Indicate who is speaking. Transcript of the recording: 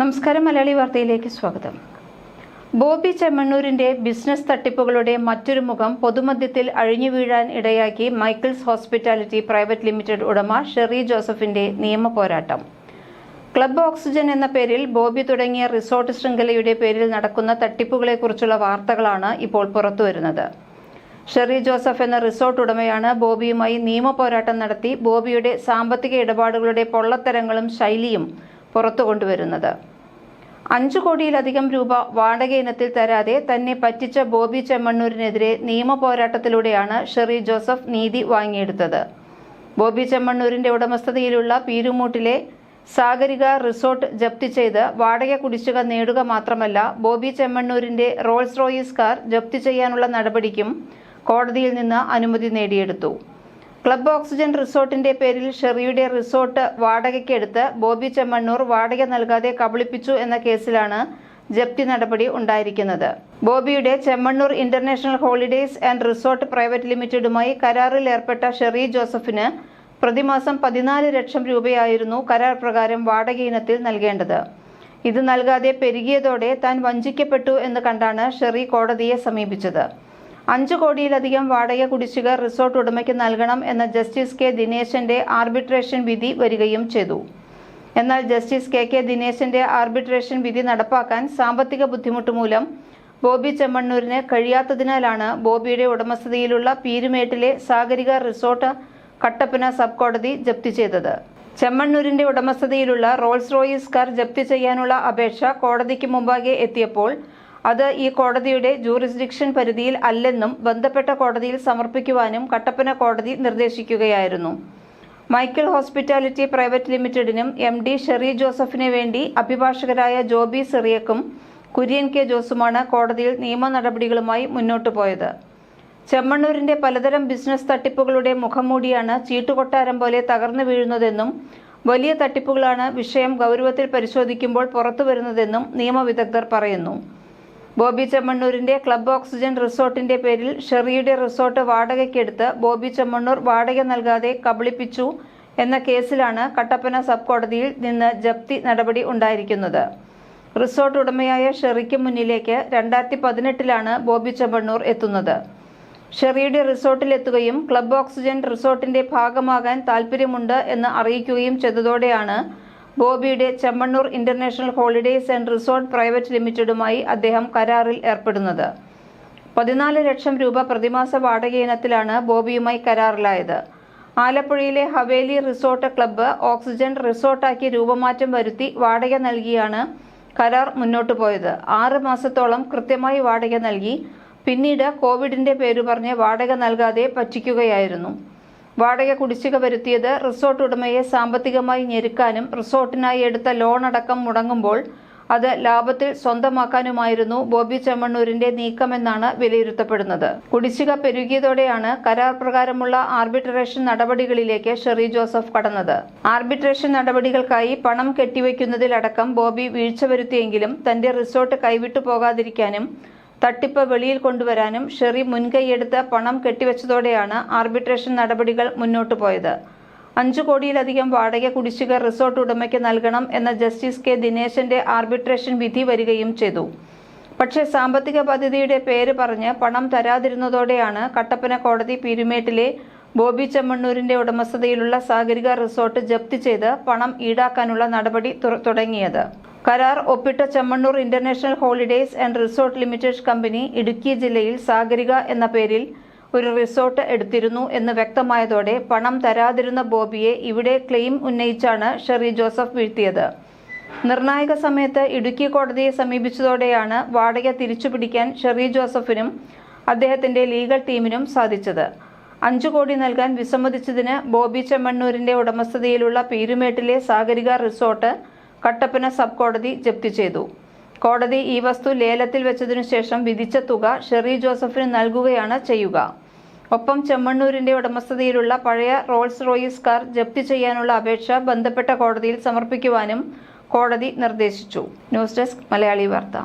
Speaker 1: നമസ്കാരം മലയാളി വാർത്തയിലേക്ക് സ്വാഗതം. ബോബി ചെമ്മണ്ണൂരിന്റെ ബിസിനസ് തട്ടിപ്പുകളുടെ മറ്റൊരു മുഖം പൊതുമധ്യത്തിൽ അഴിഞ്ഞു വീഴാൻ ഇടയാക്കി മൈക്കിൾസ് ഹോസ്പിറ്റാലിറ്റി പ്രൈവറ്റ് ലിമിറ്റഡ് ഉടമ ഷെറി ജോസഫിന്റെ നിയമ പോരാട്ടം. ക്ലബ് ഓക്സിജൻ എന്ന പേരിൽ ബോബി തുടങ്ങിയ റിസോർട്ട് ശൃംഖലയുടെ പേരിൽ നടക്കുന്ന തട്ടിപ്പുകളെക്കുറിച്ചുള്ള വാർത്തകളാണ് ഇപ്പോൾ പുറത്തുവരുന്നത്. ഷെറി ജോസഫ് എന്ന റിസോർട്ട് ഉടമയാണ് ബോബിയുമായി നിയമ പോരാട്ടം നടത്തി ബോബിയുടെ സാമ്പത്തിക ഇടപാടുകളുടെ പൊള്ളത്തരങ്ങളും ശൈലിയും പുറത്തു കൊണ്ടുവരുന്നത്. അഞ്ചു കോടിയിലധികം രൂപ വാടക ഇനത്തിൽ തരാതെ തന്നെ പറ്റിച്ച ബോബി ചെമ്മണ്ണൂരിനെതിരെ നിയമ പോരാട്ടത്തിലൂടെയാണ് ഷെറി ജോസഫ് നീതി വാങ്ങിയെടുത്തത്. ബോബി ചെമ്മണ്ണൂരിന്റെ ഉടമസ്ഥതയിലുള്ള പീരുമൂട്ടിലെ സാഗരിക റിസോർട്ട് ജപ്തി ചെയ്ത് വാടക കുടിശ്ശിക നേടുക മാത്രമല്ല ബോബി ചെമ്മണ്ണൂരിന്റെ റോൾസ് റോയിസ് കാർ ജപ്തി ചെയ്യാനുള്ള നടപടിക്കും കോടതിയിൽ നിന്ന് അനുമതി നേടിയെടുത്തു. ക്ലബ്ബ് ഓക്സിജൻ റിസോർട്ടിന്റെ പേരിൽ ഷെറിയുടെ റിസോർട്ട് വാടകയ്ക്കെടുത്ത് ബോബി ചെമ്മണ്ണൂർ വാടക നൽകാതെ കബളിപ്പിച്ചു എന്ന കേസിലാണ് ജപ്തി നടപടി ഉണ്ടായിരിക്കുന്നത്. ബോബിയുടെ Chemmanur International Holidays and Resort Private ലിമിറ്റഡുമായി കരാറിൽ ഏർപ്പെട്ട ഷെറി ജോസഫിന് പ്രതിമാസം പതിനാല് ലക്ഷം രൂപയായിരുന്നു കരാർ പ്രകാരം വാടക ഇനത്തിൽ നൽകേണ്ടത്. ഇത് നൽകാതെ പെരുകിയതോടെ താൻ വഞ്ചിക്കപ്പെട്ടു എന്ന് കണ്ടാണ് ഷെറി കോടതിയെ സമീപിച്ചത്. അഞ്ചു കോടിയിലധികം വാടക കുടിശ്ശിക റിസോർട്ട് ഉടമയ്ക്ക് നൽകണം എന്ന ജസ്റ്റിസ് കെ ദിനേശന്റെ ആർബിട്രേഷൻ വിധി വരികയും ചെയ്തു. എന്നാൽ ജസ്റ്റിസ് കെ കെ ദിനേശന്റെ ആർബിട്രേഷൻ വിധി നടപ്പാക്കാൻ സാമ്പത്തിക ബുദ്ധിമുട്ട് മൂലം ബോബി ചെമ്മണ്ണൂരിന് കഴിയാത്തതിനാലാണ് ബോബിയുടെ ഉടമസ്ഥതയിലുള്ള പീരുമേട്ടിലെ സാഗരിക റിസോർട്ട് കട്ടപ്പന സബ് കോടതി ജപ്തി ചെയ്തത്. ചെമ്മണ്ണൂരിന്റെ ഉടമസ്ഥതയിലുള്ള റോൾസ് റോയിസ് കാർ ജപ്തി ചെയ്യാനുള്ള അപേക്ഷ കോടതിക്ക് മുമ്പാകെ എത്തിയപ്പോൾ അത് ഈ കോടതിയുടെ ജൂറിസ്ഡിക്ഷൻ പരിധിയിൽ അല്ലെന്നും ബന്ധപ്പെട്ട കോടതിയിൽ സമർപ്പിക്കുവാനും കട്ടപ്പന കോടതി നിർദ്ദേശിക്കുകയായിരുന്നു. മൈക്കിൾ ഹോസ്പിറ്റാലിറ്റി പ്രൈവറ്റ് ലിമിറ്റഡിനും എം ഡി ഷെറി ജോസഫിന് വേണ്ടി അഭിഭാഷകരായ ജോബി സിറിയക്കും കുര്യൻ കെ ജോസുമാണ് കോടതിയിൽ നിയമ നടപടികളുമായി മുന്നോട്ടു പോയത്. ചെമ്മണ്ണൂരിന്റെ പലതരം ബിസിനസ് തട്ടിപ്പുകളുടെ മുഖംമൂടിയാണ് ചീട്ടുകൊട്ടാരം പോലെ തകർന്നു വീഴുന്നതെന്നും വലിയ തട്ടിപ്പുകളാണ് വിഷയം ഗൗരവത്തിൽ പരിശോധിക്കുമ്പോൾ പുറത്തു വരുന്നതെന്നും നിയമവിദഗ്ധർ പറയുന്നു. ബോബി ചെമ്മണ്ണൂരിന്റെ ക്ലബ് ഓക്സിജൻ റിസോർട്ടിന്റെ പേരിൽ ഷെറിയുടെ റിസോർട്ട് വാടകയ്ക്കെടുത്ത് ബോബി ചെമ്മണ്ണൂർ വാടക നൽകാതെ കബളിപ്പിച്ചു എന്ന കേസിലാണ് കട്ടപ്പന സബ് കോടതിയിൽ നിന്ന് ജപ്തി നടപടി ഉണ്ടായിരിക്കുന്നത്. റിസോർട്ട് ഉടമയായ ഷെറിക്ക് മുന്നിലേക്ക് രണ്ടായിരത്തി പതിനെട്ടിലാണ് ബോബി ചെമ്മണ്ണൂർ എത്തുന്നത്. ഷെറിയുടെ റിസോർട്ടിലെത്തുകയും ക്ലബ് ഓക്സിജൻ റിസോർട്ടിന്റെ ഭാഗമാകാൻ താൽപ്പര്യമുണ്ട് എന്ന് അറിയിക്കുകയും ചെയ്തതോടെയാണ് ബോബിയുടെ Chemmanur International Holidays and Resort Private ലിമിറ്റഡുമായി അദ്ദേഹം കരാറിൽ ഏർപ്പെടുന്നത്. പതിനാല് ലക്ഷം രൂപ പ്രതിമാസ വാടക ഇനത്തിലാണ് ബോബിയുമായി കരാറിലായത്. ആലപ്പുഴയിലെ ഹവേലി റിസോർട്ട് ക്ലബ്ബ് ഓക്സിജൻ റിസോർട്ടാക്കി രൂപമാറ്റം വരുത്തി വാടക നൽകിയാണ് കരാർ മുന്നോട്ട് പോയത്. ആറ് മാസത്തോളം കൃത്യമായി വാടക നൽകി. പിന്നീട് കോവിഡിന്റെ പേരു പറഞ്ഞ് വാടക നൽകാതെ പറ്റിക്കുകയായിരുന്നു. വാടക കുടിശ്ശിക വരുത്തിയത് റിസോർട്ട് ഉടമയെ സാമ്പത്തികമായി ഞെരുക്കാനും റിസോർട്ടിനായി എടുത്ത ലോൺ അടക്കം മുടങ്ങുമ്പോൾ അത് ലാഭത്തിൽ സ്വന്തമാക്കാനുമായിരുന്നു ബോബി ചെമ്മണ്ണൂരിന്റെ നീക്കമെന്നാണ് വിലയിരുത്തപ്പെടുന്നത്. കുടിശ്ശിക പെരുകിയതോടെയാണ് കരാർ പ്രകാരമുള്ള ആർബിട്രേഷൻ നടപടികളിലേക്ക് ഷെറി ജോസഫ് കടന്നത്. ആർബിട്രേഷൻ നടപടികൾക്കായി പണം കെട്ടിവെക്കുന്നതിലടക്കം ബോബി വീഴ്ച വരുത്തിയെങ്കിലും തന്റെ റിസോർട്ട് കൈവിട്ടു പോകാതിരിക്കാനും തട്ടിപ്പ് വെളിയിൽ കൊണ്ടുവരാനും ഷെറി മുൻകൈയെടുത്ത് പണം കെട്ടിവെച്ചതോടെയാണ് ആർബിട്രേഷൻ നടപടികൾ മുന്നോട്ടു പോയത്. അഞ്ചു കോടിയിലധികം വാടക കുടിശ്ശിക റിസോർട്ട് ഉടമയ്ക്ക് നൽകണം എന്ന ജസ്റ്റിസ് കെ ദിനേശന്റെ ആർബിട്രേഷൻ വിധി വരികയും ചെയ്തു. പക്ഷേ സാമ്പത്തിക പദ്ധതിയുടെ പേര് പറഞ്ഞ് പണം തരാതിരുന്നതോടെയാണ് കട്ടപ്പന കോടതി പീരുമേട്ടിലെ ബോബി ചെമ്മണ്ണൂരിന്റെ ഉടമസ്ഥതയിലുള്ള സാഗരിക റിസോർട്ട് ജപ്തി ചെയ്ത് പണം ഈടാക്കാനുള്ള നടപടി തുടങ്ങിയത്. കരാർ ഒപ്പിട്ട Chemmanur International Holidays and Resort Limited company Idukki ജില്ലയിൽ സാഗരിക എന്ന പേരിൽ ഒരു റിസോർട്ട് എടുത്തിരുന്നു എന്ന് വ്യക്തമായതോടെ പണം തരാതിരുന്ന ബോബിയെ ഇവിടെ ക്ലെയിം ഉന്നയിച്ചാണ് ഷെറി ജോസഫ് വീഴ്ത്തിയത്. നിർണായക സമയത്ത് ഇടുക്കി കോടതിയെ സമീപിച്ചതോടെയാണ് വാടക തിരിച്ചുപിടിക്കാൻ ഷെറി ജോസഫിനും അദ്ദേഹത്തിന്റെ ലീഗൽ ടീമിനും സാധിച്ചത്. അഞ്ചു കോടി നൽകാൻ വിസമ്മതിച്ചതിന് ബോബി ചെമ്മണ്ണൂരിന്റെ ഉടമസ്ഥതയിലുള്ള പീരുമേട്ടിലെ സാഗരിക റിസോർട്ട് കട്ടപ്പന സബ് കോടതി ജപ്തി ചെയ്തു. കോടതി ഈ വസ്തു ലേലത്തിൽ വെച്ചതിനു ശേഷം വിധിച്ച തുക ഷെറി ജോസഫിന് നൽകുകയാണ് ചെയ്യുക. ഒപ്പം ചെമ്മണ്ണൂരിന്റെ ഉടമസ്ഥതയിലുള്ള പഴയ റോൾസ് റോയിസ് കാർ ജപ്തി ചെയ്യാനുള്ള അപേക്ഷ ബന്ധപ്പെട്ട കോടതിയിൽ സമർപ്പിക്കുവാനും കോടതി നിർദ്ദേശിച്ചു. ന്യൂസ് ഡെസ്ക് മലയാളി വാർത്ത.